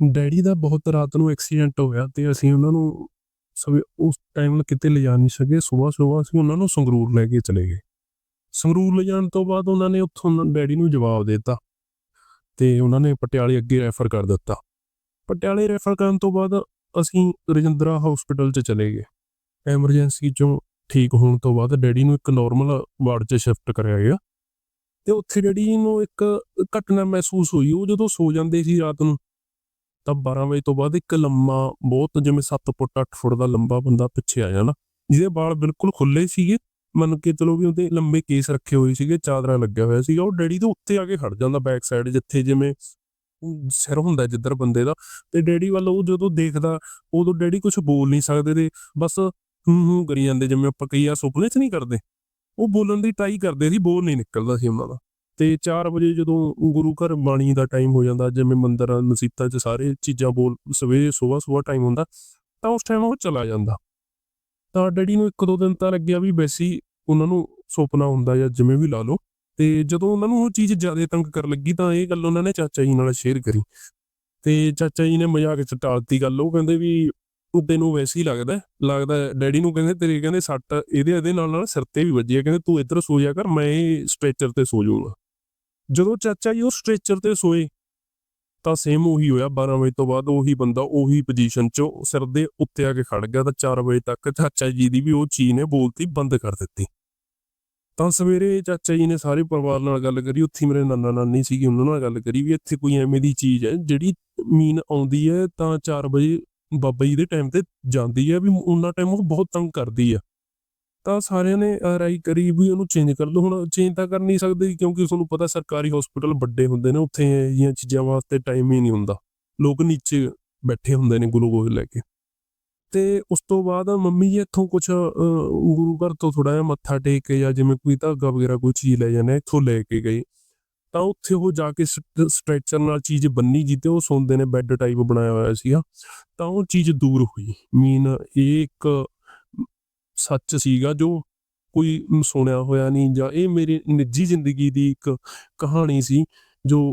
Daddy ਦਾ ਬਹੁਤ ਰਾਤ ਨੂੰ ਐਕਸੀਡੈਂਟ ਹੋ ਗਿਆ ਤੇ ਅਸੀਂ ਉਹਨਾਂ ਨੂੰ ਸਵੇ ਉਸ ਟਾਈਮ ਕਿਤੇ ਲਿਜਾ ਨਹੀਂ ਸਕੇ। ਸਵੇਰ ਸਵੇਰ ਅਸੀਂ ਉਹਨਾਂ ਨੂੰ ਸੰਗਰੂਰ ਲੈ ਕੇ ਚਲੇ ਗਏ। ਸੰਗਰੂਰ ਲਿਜਾਣ ਤੋਂ ਬਾਅਦ ਉਹਨਾਂ ਨੇ ਉੱਥੋਂ ਡੈਡੀ ਨੂੰ ਜਵਾਬ ਦਿੱਤਾ ਤੇ ਉਹਨਾਂ ਨੇ ਪਟਿਆਲੇ ਅੱਗੇ ਰੈਫਰ ਕਰ ਦਿੱਤਾ। ਪਟਿਆਲੇ ਰੈਫਰ ਕਰਨ ਤੋਂ ਬਾਅਦ ਅਸੀਂ ਰਜਿੰਦਰਾ ਹਸਪੀਟਲ 'ਚ ਚਲੇ ਗਏ। ਐਮਰਜੈਂਸੀ 'ਚੋਂ ਠੀਕ ਹੋਣ ਤੋਂ ਬਾਅਦ ਡੈਡੀ ਨੂੰ ਇੱਕ ਨਾਰਮਲ ਵਾਰਡ 'ਚ ਸ਼ਿਫਟ ਕਰਿਆ ਗਿਆ ਤੇ ਉੱਥੇ ਡੈਡੀ ਨੂੰ ਇੱਕ ਘਟਨਾ ਮਹਿਸੂਸ ਹੋਈ। ਉਹ ਜਦੋਂ ਸੋ ਜਾਂਦੇ ਸੀ ਰਾਤ ਨੂੰ ਤਾਂ 12 ਵਜੇ ਤੋਂ ਬਾਅਦ ਇੱਕ ਲੰਮਾ, ਬਹੁਤ ਜਿਵੇਂ 7 ਫੁੱਟ 8 ਫੁੱਟ ਦਾ ਲੰਬਾ ਬੰਦਾ ਪਿੱਛੇ ਆ ਜਾਣਾ ਜਿਹਦੇ ਵਾਲ ਬਿਲਕੁਲ ਖੁੱਲੇ ਸੀਗੇ, ਮੰਨ ਕੇ ਚਲੋ ਵੀ ਉਹਦੇ ਲੰਬੇ ਕੇਸ ਰੱਖੇ ਹੋਏ ਸੀਗੇ, ਚਾਦਰਾਂ ਲੱਗਿਆ ਹੋਇਆ ਸੀਗਾ, ਉਹ ਡੈਡੀ ਦੇ ਉੱਤੇ ਆ ਕੇ ਖੜ ਜਾਂਦਾ ਬੈਕ ਸਾਈਡ ਜਿੱਥੇ ਜਿਵੇਂ ਸਿਰ ਹੁੰਦਾ ਜਿੱਧਰ ਬੰਦੇ ਦਾ। ਤੇ ਡੈਡੀ ਵੱਲ ਉਹ ਜਦੋਂ ਦੇਖਦਾ, ਉਦੋਂ ਡੈਡੀ ਕੁਝ ਬੋਲ ਨਹੀਂ ਸਕਦੇ ਤੇ ਬਸ ਹੂੰ ਹੂੰ ਕਰੀ ਜਾਂਦੇ, ਜਿਵੇਂ ਆਪਾਂ ਕਈ ਆ ਸੁਪਨੇ 'ਚ ਨਹੀਂ ਕਰਦੇ। ਉਹ ਬੋਲਣ ਦੀ ਟਰਾਈ ਕਰਦੇ ਸੀ, ਬੋਲ ਨਹੀਂ ਨਿਕਲਦਾ ਸੀ ਉਹਨਾਂ ਦਾ। ਤੇ 4 ਵਜੇ ਜਦੋਂ ਗੁਰੂ ਘਰ ਬਾਣੀ ਦਾ ਟਾਈਮ ਹੋ ਜਾਂਦਾ, ਜਿਵੇਂ ਮੰਦਰਾਂ, ਮਸੀਤਾਂ 'ਚ ਸਾਰੇ ਚੀਜ਼ਾਂ ਬੋਲ, ਸਵੇਰੇ ਸਵੇਰ ਸਵੇਰ ਟਾਈਮ ਹੁੰਦਾ, ਤਾਂ ਉਸ ਟਾਈਮ ਉਹ ਚਲਾ ਜਾਂਦਾ। ਤਾਂ ਡੈਡੀ ਨੂੰ ਇੱਕ ਦੋ ਦਿਨ ਤਾਂ ਲੱਗਿਆ ਵੀ ਵੈਸੇ ਉਹਨਾਂ ਨੂੰ ਸੁਪਨਾ ਹੁੰਦਾ ਜਾਂ ਜਿਵੇਂ ਵੀ ਲਾ ਲਓ, ਤੇ ਜਦੋਂ ਉਹਨਾਂ ਨੂੰ ਉਹ ਚੀਜ਼ ਜ਼ਿਆਦਾ ਤੰਗ ਕਰ ਲੱਗੀ ਤਾਂ ਇਹ ਗੱਲ ਉਹਨਾਂ ਨੇ ਚਾਚਾ ਜੀ ਨਾਲ ਸ਼ੇਅਰ ਕਰੀ। ਤੇ ਚਾਚਾ ਜੀ ਨੇ ਮਜ਼ਾਕ ਚ ਟਾਲਤੀ ਗੱਲ, ਉਹ ਕਹਿੰਦੇ ਵੀ ਉਹ ਤੈਨੂੰ ਵੈਸੇ ਹੀ ਲੱਗਦਾ ਲੱਗਦਾ ਡੈਡੀ ਨੂੰ ਕਹਿੰਦੇ, ਤੇਰੇ ਕਹਿੰਦੇ ਸੱਟ ਇਹਦੇ ਇਹਦੇ ਨਾਲ ਨਾਲ ਸਿਰ ਤੇ ਵੀ ਵੱਜੀ ਹੈ ਕਹਿੰਦੇ ਤੂੰ ਇੱਧਰ ਸੋ ਜਾ ਕਰ, ਮੈਂ ਸਟ੍ਰੈਚਰ ਤੇ ਸੋ ਜਾਊਗਾ। ਜਦੋਂ ਚਾਚਾ ਜੀ ਉਹ ਸਟ੍ਰੈਚਰ ਤੇ ਸੋਏ, ਤਾਂ ਸੇਮ ਉਹੀ ਹੋਇਆ 12 ਵਜੇ ਤੋਂ ਬਾਅਦ ਉਹੀ ਬੰਦਾ ਉਹੀ ਪੋਜੀਸ਼ਨ 'ਚ ਸਿਰ ਦੇ ਉੱਤੇ ਆ ਕੇ ਖੜ ਗਿਆ, ਤਾਂ 4 ਵਜੇ ਤੱਕ ਚਾਚਾ ਜੀ ਦੀ ਵੀ ਉਹ ਚੀਜ਼ ਨੇ ਬੋਲਤੀ ਬੰਦ ਕਰ ਦਿੱਤੀ। ਤਾਂ ਸਵੇਰੇ ਚਾਚਾ ਜੀ ਨੇ ਸਾਰੇ ਪਰਿਵਾਰ ਨਾਲ ਗੱਲ ਕਰੀ, ਉੱਥੇ ਮੇਰੇ ਨਾਨਾ ਨਾਨੀ ਸੀਗੀ, ਉਹਨਾਂ ਨਾਲ ਗੱਲ ਕਰੀ ਵੀ ਇੱਥੇ ਕੋਈ ਐਵੇਂ ਦੀ ਚੀਜ਼ ਹੈ, ਜਿਹੜੀ ਮੀਨ ਆਉਂਦੀ ਹੈ, ਤਾਂ 4 ਵਜੇ ਬਾਬਾ ਜੀ ਦੇ ਟਾਈਮ ਤੇ ਜਾਂਦੀ ਹੈ, ਵੀ ਉਹਨਾਂ ਟਾਈਮ ਉਹ ਬਹੁਤ ਤੰਗ ਕਰਦੀ ਆ। ਤਾਂ ਸਾਰਿਆਂ ਨੇ ਰਾਈ ਕਰੀ ਵੀ ਉਹਨੂੰ ਚੇਂਜ ਕਰ ਲਓ ਹੁਣ ਚੇਂਜ ਤਾਂ ਕਰ ਨਹੀਂ ਸਕਦੇ ਕਿਉਂਕਿ ਤੁਹਾਨੂੰ ਪਤਾ ਸਰਕਾਰੀ ਹਸਪੀਟਲ ਵੱਡੇ ਹੁੰਦੇ ਨੇ, ਉੱਥੇ ਇਹ ਚੀਜ਼ਾਂ ਵਾਸਤੇ ਟਾਈਮ ਹੀ ਨਹੀਂ ਹੁੰਦਾ। ਲੋਕ ਨੀਚੇ ਬੈਠੇ ਹੁੰਦੇ ਨੇ ਗਲੂਕੋਜ਼ ਲੈ ਕੇ। ਤੇ ਉਸ ਤੋਂ ਬਾਅਦ ਮੰਮੀ ਜੀ ਇੱਥੋਂ ਕੁਝ ਗੁਰੂ ਘਰ ਤੋਂ ਥੋੜਾ ਜਿਹਾ ਮੱਥਾ ਟੇਕ ਕੇ ਜਾਂ ਜਿਵੇਂ ਕੋਈ ਧਾਗਾ ਵਗੈਰਾ ਕੋਈ ਚੀਜ਼ ਲੈ ਜਾਂਦੇ ਇੱਥੋਂ ਲੈ ਕੇ ਗਏ। ਤਾਂ ਉੱਥੇ ਉਹ ਜਾ ਕੇ ਸਟ੍ਰੈਚਰ ਨਾਲ ਚੀਜ਼ ਬੰਨੀ ਜਿੱਤੇ ਉਹ ਸੌਂਦੇ ਨੇ ਬੈੱਡ ਟਾਈਪ ਬਣਾਇਆ ਹੋਇਆ ਸੀਗਾ। ਤਾਂ ਉਹ ਚੀਜ਼ ਦੂਰ ਹੋਈ। ਮੀਨ ਇਹ ਇੱਕ ਸੱਚ ਸੀਗਾ ਜੋ ਕੋਈ ਸੁਣਿਆ ਹੋਇਆ ਨਹੀਂ ਜਾਂ ਇਹ ਮੇਰੀ ਨਿੱਜੀ ਜ਼ਿੰਦਗੀ ਦੀ ਇੱਕ ਕਹਾਣੀ ਸੀ ਜੋ